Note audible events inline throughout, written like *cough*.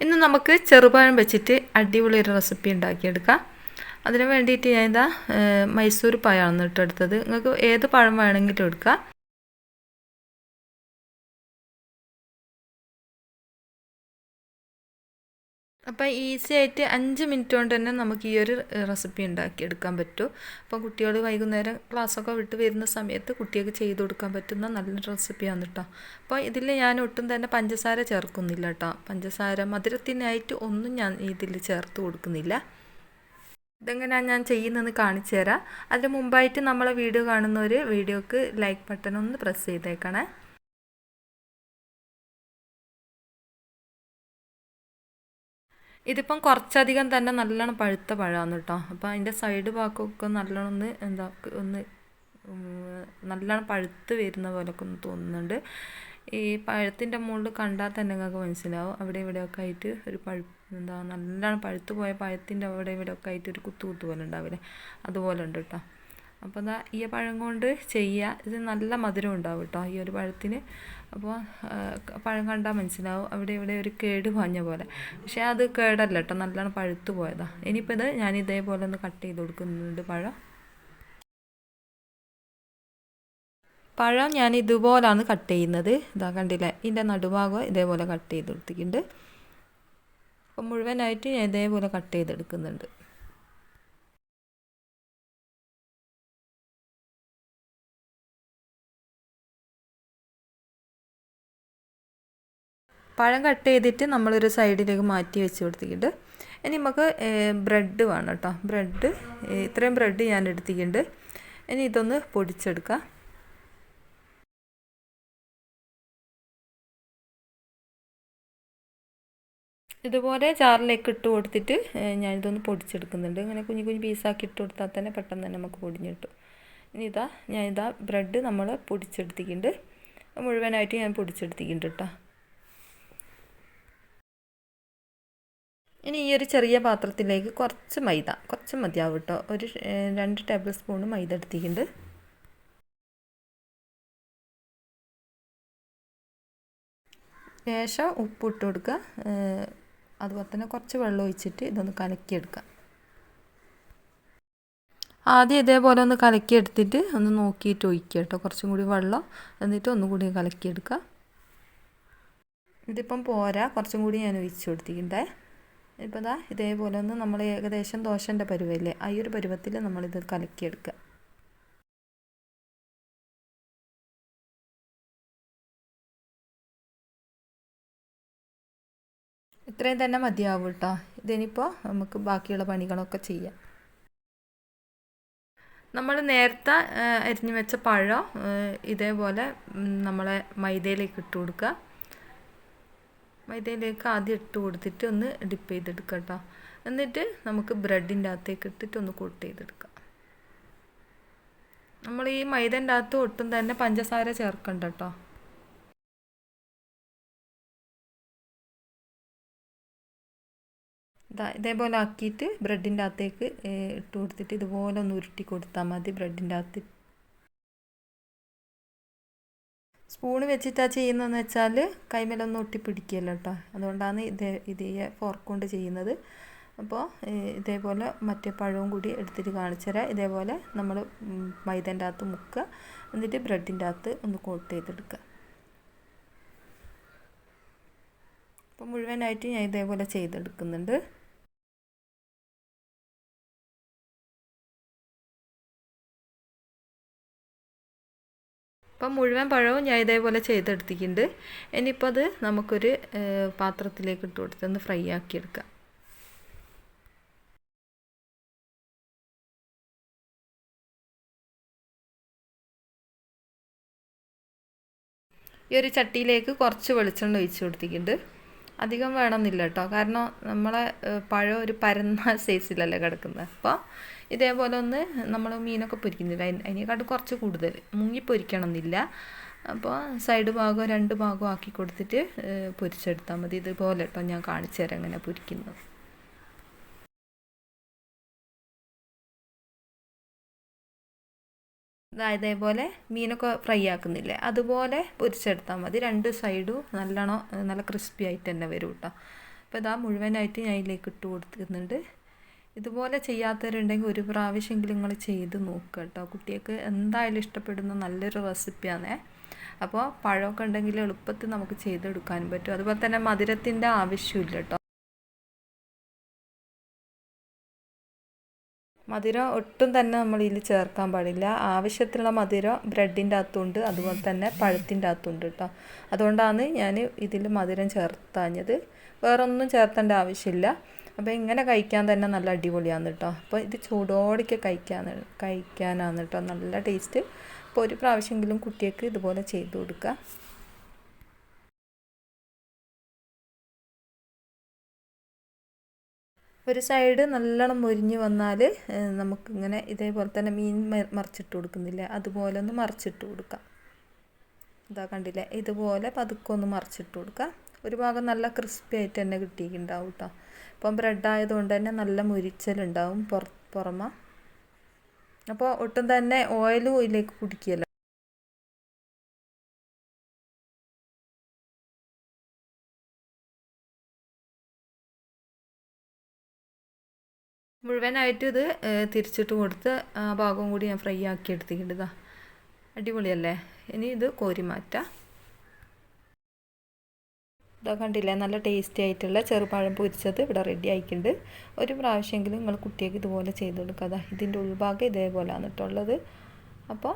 ഇന്ന് നമുക്ക് ചെറുപഴം വെച്ചിട്ട് അടിപൊളി ഒരു റെസിപ്പി ഉണ്ടാക്കിയെടുക്കാം. അതിന് വേണ്ടിയിട്ട് ഞാൻ ഇതാ മൈസൂർ പഴമാണ് ഇട്ടെടുത്തത് നിങ്ങൾക്ക് ഏത് പഴം വേണമെങ്കിലും എടുക്കാം അപ്പം ഈസി ആയിട്ട് അഞ്ച് മിനിറ്റ് കൊണ്ട് തന്നെ നമുക്ക് ഈ ഒരു റെസിപ്പി ഉണ്ടാക്കിയെടുക്കാൻ പറ്റും. അപ്പം കുട്ടികൾ വൈകുന്നേരം ക്ലാസ്സൊക്കെ വിട്ട് വരുന്ന സമയത്ത് കുട്ടികൾക്ക് ചെയ്ത് കൊടുക്കാൻ പറ്റുന്ന നല്ലൊരു റെസിപ്പിയാണ് കേട്ടോ അപ്പോൾ ഇതിൽ ഞാൻ ഒട്ടും തന്നെ പഞ്ചസാര ചേർക്കുന്നില്ല കേട്ടോ പഞ്ചസാര മധുരത്തിനായിട്ട് ഒന്നും ഞാൻ ഇതിൽ ചേർത്ത് കൊടുക്കുന്നില്ല. ഇതെങ്ങനെയാണ് ഞാൻ ചെയ്യുന്നതെന്ന് കാണിച്ചു തരാം. അതിന് മുമ്പായിട്ട് നമ്മളെ വീഡിയോ കാണുന്നവർ വീഡിയോക്ക് ലൈക്ക് ബട്ടൺ ഒന്ന് പ്രസ് ചെയ്തേക്കണേ. ഇതിപ്പം കുറച്ചധികം തന്നെ നല്ലോണം പഴുത്ത പഴമാണ് കേട്ടോ. അപ്പോൾ അതിന്റെ സൈഡ് ഭാഗമൊക്കെ നല്ലോണം ഒന്ന് എന്താ ഒന്ന് നല്ലോണം പഴുത്ത് വരുന്ന പോലൊക്കെ ഒന്ന് തോന്നുന്നുണ്ട്. ഈ പഴത്തിന്റെ മുകളിൽ കണ്ടാൽ തന്നെ നിങ്ങൾക്ക് മനസ്സിലാവും. അവിടെ ഇവിടെയൊക്കെ ആയിട്ട് ഒരു പഴു എന്താ നല്ലോണം പഴുത്ത് പോയ പഴത്തിന്റെ അവിടെ ഇവിടെയൊക്കെ ആയിട്ട് ഒരു കുത്തു കുത്തു പോലെ ഉണ്ടാവില്ലേ? അതുപോലെ ഉണ്ട് കേട്ടോ. അപ്പോൾ എന്താ ഈ പഴം കൊണ്ട് ചെയ്യുക ഇത് നല്ല മധുരം ഉണ്ടാവും കേട്ടോ ഈ ഒരു പഴത്തിന്. അപ്പോൾ പഴം കണ്ടാൽ മനസ്സിലാവും. അവിടെ ഇവിടെ ഒരു കേട് പാഞ്ഞ പോലെ. പക്ഷേ അത് കേടല്ല കേട്ടോ നല്ലോണം പഴുത്ത് പോയതാ. ഇനിയിപ്പോൾ ഇത് ഞാൻ ഇതേപോലെ ഒന്ന് കട്ട് ചെയ്ത് കൊടുക്കുന്നുണ്ട് പഴം. പഴം ഞാൻ ഇതുപോലാണ് കട്ട് ചെയ്യുന്നത്. ഇതാ കണ്ടില്ലേ? ഇതിന്റെ നടുഭാഗം ഇതേപോലെ കട്ട് ചെയ്ത് കൊടുത്തിട്ടുണ്ട്. അപ്പം മുഴുവനായിട്ട് ഞാൻ ഇതേപോലെ കട്ട് ചെയ്തെടുക്കുന്നുണ്ട്. പഴം കട്ട് ചെയ്തിട്ട് നമ്മളൊരു സൈഡിലേക്ക് മാറ്റി വെച്ച് കൊടുത്തിട്ടുണ്ട്. ഇനി നമുക്ക് ബ്രെഡ് വേണം കേട്ടോ. ബ്രെഡ് ഇത്രയും ബ്രെഡ് ഞാൻ എടുത്തിട്ടുണ്ട്. ഇനി ഇതൊന്ന് പൊടിച്ചെടുക്കാം. ഇതുപോലെ ചാറിലേക്ക് ഇട്ട് കൊടുത്തിട്ട് ഞാനിതൊന്ന് പൊടിച്ചെടുക്കുന്നുണ്ട്. ഇങ്ങനെ കുഞ്ഞു കുഞ്ഞു പീസാക്കി ഇട്ട് കൊടുത്താൽ തന്നെ പെട്ടെന്ന് തന്നെ നമുക്ക് പൊടിഞ്ഞ് കിട്ടും. ഇനി ഇതാ ഞാനിതാ ബ്രെഡ് നമ്മൾ പൊടിച്ചെടുത്തിട്ടുണ്ട്. മുഴുവനായിട്ട് ഞാൻ പൊടിച്ചെടുത്തിട്ടുണ്ട് കേട്ടോ. ഇനി ഈ ഒരു ചെറിയ പാത്രത്തിലേക്ക് കുറച്ച് മൈദ കുറച്ച് മതിയാവും കേട്ടോ ഒരു രണ്ട് ടേബിൾ സ്പൂൺ മൈദ എടുത്തിട്ടുണ്ട്. ശേഷം ഉപ്പിട്ട് കൊടുക്കുക അതുപോലെ തന്നെ കുറച്ച് വെള്ളം ഒഴിച്ചിട്ട് ഇതൊന്ന് കലക്കിയെടുക്കുക ആദ്യം ഇതേപോലെ ഒന്ന് കലക്കിയെടുത്തിട്ട് ഒന്ന് നോക്കിയിട്ട് ഒഴിക്കുക കേട്ടോ കുറച്ചും കൂടി വെള്ളം എന്നിട്ട് ഒന്നും കൂടി കലക്കിയെടുക്കുക ഇതിപ്പം പോരാ. കുറച്ചും കൂടി ഞാൻ ഒഴിച്ചു കൊടുത്തിട്ടുണ്ടേ. ഇപ്പോൾ ദാ ഇതേപോലെ ഒന്ന് നമ്മൾ ഏകദേശം ദോശന്റെ പരുവല്ലേ ആ ഒരു പരുവത്തിൽ നമ്മളിത് കലക്കിയെടുക്കുക ഇത്രയും തന്നെ മതിയാവും കേട്ടോ ഇതിനിപ്പോൾ നമുക്ക് ബാക്കിയുള്ള പണികളൊക്കെ ചെയ്യാം. നമ്മൾ നേരത്തെ അരിഞ്ഞു വെച്ച പഴം ഇതേപോലെ നമ്മളെ മൈദയിലേക്ക് ഇട്ട് കൊടുക്കുക മൈദയിലേക്ക് ആദ്യം ഇട്ട് കൊടുത്തിട്ട് ഒന്ന് ഡിപ്പ് ചെയ്തെടുക്കുക കേട്ടോ എന്നിട്ട് നമുക്ക് ബ്രെഡിന്റെ അകത്തേക്ക് ഇട്ടിട്ട് ഒന്ന് കോട്ട് ചെയ്തെടുക്കാം. നമ്മൾ ഈ മൈദന്റെ അകത്ത് ഒട്ടും തന്നെ പഞ്ചസാര ചേർക്കണ്ട കേട്ടോ ഇതാ ഇതേപോലെ ആക്കിയിട്ട് ബ്രെഡിന്റെ അകത്തേക്ക് ഇട്ട് കൊടുത്തിട്ട് ഇതുപോലെ ഒന്ന് ഉരുട്ടി കൊടുത്താൽ മതി ബ്രെഡിന്റെ അകത്ത്. സ്പൂണ് വെച്ചിട്ടാണ് ചെയ്യുന്നതെന്ന് വെച്ചാൽ കൈമേലൊന്നും ഒട്ടിപ്പിടിക്കുകയല്ല കേട്ടോ. അതുകൊണ്ടാണ് ഇതേ ഇതേ ഫോർക്ക് കൊണ്ട് ചെയ്യുന്നത്. അപ്പോൾ ഇതേപോലെ മറ്റേ പഴവും കൂടി എടുത്തിട്ട് കാണിച്ചു തരാം. ഇതേപോലെ നമ്മൾ മൈദന്റെ അകത്ത് മുക്കുക. എന്നിട്ട് ബ്രെഡിന്റെ അകത്ത് ഒന്ന് കോട്ട് ചെയ്തെടുക്കുക. അപ്പോൾ മുഴുവനായിട്ട് ഞാൻ ഇതേപോലെ ചെയ്തെടുക്കുന്നുണ്ട്. അപ്പം മുഴുവൻ പഴവും ഞാൻ ഇതേപോലെ ചെയ്തെടുത്തിട്ടുണ്ട്. ഇനിയിപ്പോൾ അത് നമുക്കൊരു പാത്രത്തിലേക്ക് ഇട്ട് കൊടുത്തൊന്ന് ഫ്രൈ ആക്കിയെടുക്കാം ഈ ഒരു ചട്ടിയിലേക്ക് കുറച്ച് വെളിച്ചെണ്ണ ഒഴിച്ച് കൊടുത്തിട്ടുണ്ട്. അധികം വേണമെന്നില്ല കേട്ടോ. കാരണം നമ്മളെ പഴം ഒരു പരന്ന *laughs* സൈസിലല്ലേ കിടക്കുന്നത് അപ്പോൾ ഇതേപോലെ ഒന്ന് നമ്മൾ മീനൊക്കെ പൊരിക്കുന്നില്ല. അതിന് കുറച്ച് കൂടുതൽ. മുങ്ങി പൊരിക്കണം എന്നില്ല അപ്പോൾ സൈഡ് ഭാഗം രണ്ട് ഭാഗം ആക്കി കൊടുത്തിട്ട് പൊരിച്ചെടുത്താൽ മതി. ഇതുപോലെ കേട്ടോ ഞാൻ കാണിച്ചു തരാം എങ്ങനെ പൊരിക്കുന്നത്. ഇതേപോലെ മീനൊക്കെ ഫ്രൈ ആക്കുന്നില്ലേ? അതുപോലെ പൊരിച്ചെടുത്താൽ മതി. രണ്ട് സൈഡും നല്ലോണം നല്ല ക്രിസ്പി ആയിട്ട് തന്നെ വരും കേട്ടോ അപ്പോൾ ഇതാ മുഴുവനായിട്ട് ഞാൻ ഇതിലേക്ക് ഇട്ട് കൊടുക്കുന്നുണ്ട് ഇതുപോലെ ചെയ്യാത്തവരുണ്ടെങ്കിൽ ഒരു പ്രാവശ്യമെങ്കിലും നിങ്ങൾ ചെയ്ത് നോക്കുക കേട്ടോ കുട്ടികൾക്ക് എന്തായാലും ഇഷ്ടപ്പെടുന്ന നല്ലൊരു റെസിപ്പിയാണേ അപ്പോൾ പഴമൊക്കെ ഉണ്ടെങ്കിൽ എളുപ്പത്തിൽ നമുക്ക് ചെയ്തെടുക്കാനും പറ്റും. അതുപോലെ തന്നെ മധുരത്തിന്റെ ആവശ്യമില്ല കേട്ടോ മധുരം ഒട്ടും തന്നെ നമ്മൾ ഇതിൽ ചേർക്കാൻ പാടില്ല. ആവശ്യത്തിനുള്ള മധുരം ബ്രെഡിന്റെ അകത്തുണ്ട് അതുപോലെ തന്നെ പഴത്തിന്റെ അകത്തുണ്ട് കേട്ടോ. അതുകൊണ്ടാണ് ഞാൻ ഇതിൽ മധുരം ചേർത്താഞ്ഞത്. വേറൊന്നും ചേർത്തേണ്ട ആവശ്യമില്ല. അപ്പോൾ ഇങ്ങനെ കഴിക്കാൻ തന്നെ നല്ല അടിപൊളിയാണ് കേട്ടോ. അപ്പോൾ ഇത് ചൂടോടിക്ക് കഴിക്കാൻ കഴിക്കാനാണ് കേട്ടോ നല്ല ടേസ്റ്റ്. അപ്പോൾ ഒരു പ്രാവശ്യമെങ്കിലും കുട്ടികൾക്ക് ഇതുപോലെ ചെയ്ത് കൊടുക്കുക. ഒരു സൈഡ് നല്ലോണം മുരിഞ്ഞ് വന്നാൽ നമുക്കിങ്ങനെ ഇതേപോലെ തന്നെ മീൻ മറിച്ചിട്ട് കൊടുക്കുന്നില്ല. അതുപോലെ ഒന്ന് മറിച്ചിട്ട് കൊടുക്കാം. ഇതാ കണ്ടില്ലേ? ഇതുപോലെ പതുക്കെ ഒന്ന് മറിച്ചിട്ട് കൊടുക്കാം. ഒരു ഭാഗം നല്ല ക്രിസ്പി ആയിട്ട് തന്നെ കിട്ടിയിട്ടുണ്ടാവും കേട്ടോ ഇപ്പം ബ്രെഡ് ആയതുകൊണ്ട് തന്നെ നല്ല മുരിച്ചലുണ്ടാവും പുറ പുറമെ. അപ്പോൾ ഒട്ടും തന്നെ ഓയിലും ഇതിലേക്ക് കുടിക്കുകയല്ല മുഴുവനായിട്ട് ഇത് തിരിച്ചിട്ട് കൊടുത്ത് ആ ഭാഗം കൂടി ഞാൻ ഫ്രൈ ആക്കി എടുത്തിട്ടുണ്ട് അടിപൊളിയല്ലേ? ഇനി ഇത് കോരി മാറ്റാം. ഇതാ കണ്ടില്ലേ? നല്ല ടേസ്റ്റി ആയിട്ടുള്ള ചെറുപഴം പൊരിച്ചത് ഇവിടെ റെഡി ആയിട്ടുണ്ട്. ഒരു പ്രാവശ്യമെങ്കിലും നിങ്ങൾ കുട്ടിയൊക്കെ ഇതുപോലെ ചെയ്ത് കൊടുക്കുക. അതാ ഇതിന്റെ ഉൾഭാഗം ഇതേപോലെയാണ് കേട്ടുള്ളത് അപ്പോൾ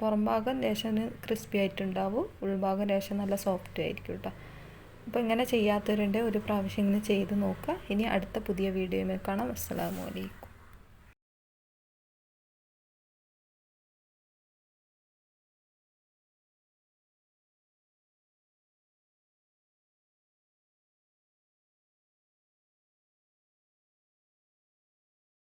പുറം ഭാഗം ലേശം ക്രിസ്പി ആയിട്ടുണ്ടാവും. ഉൾഭാഗം ലേശം നല്ല സോഫ്റ്റ് ആയിരിക്കും കേട്ടോ അപ്പോൾ ഇങ്ങനെ ചെയ്യാത്തവരുണ്ട് ഒരു പ്രാവശ്യം ഇങ്ങനെ ചെയ്ത് നോക്കുക. ഇനി അടുത്ത പുതിയ വീഡിയോയിൽ കാണാം. അസ്സാം വലൈക്കും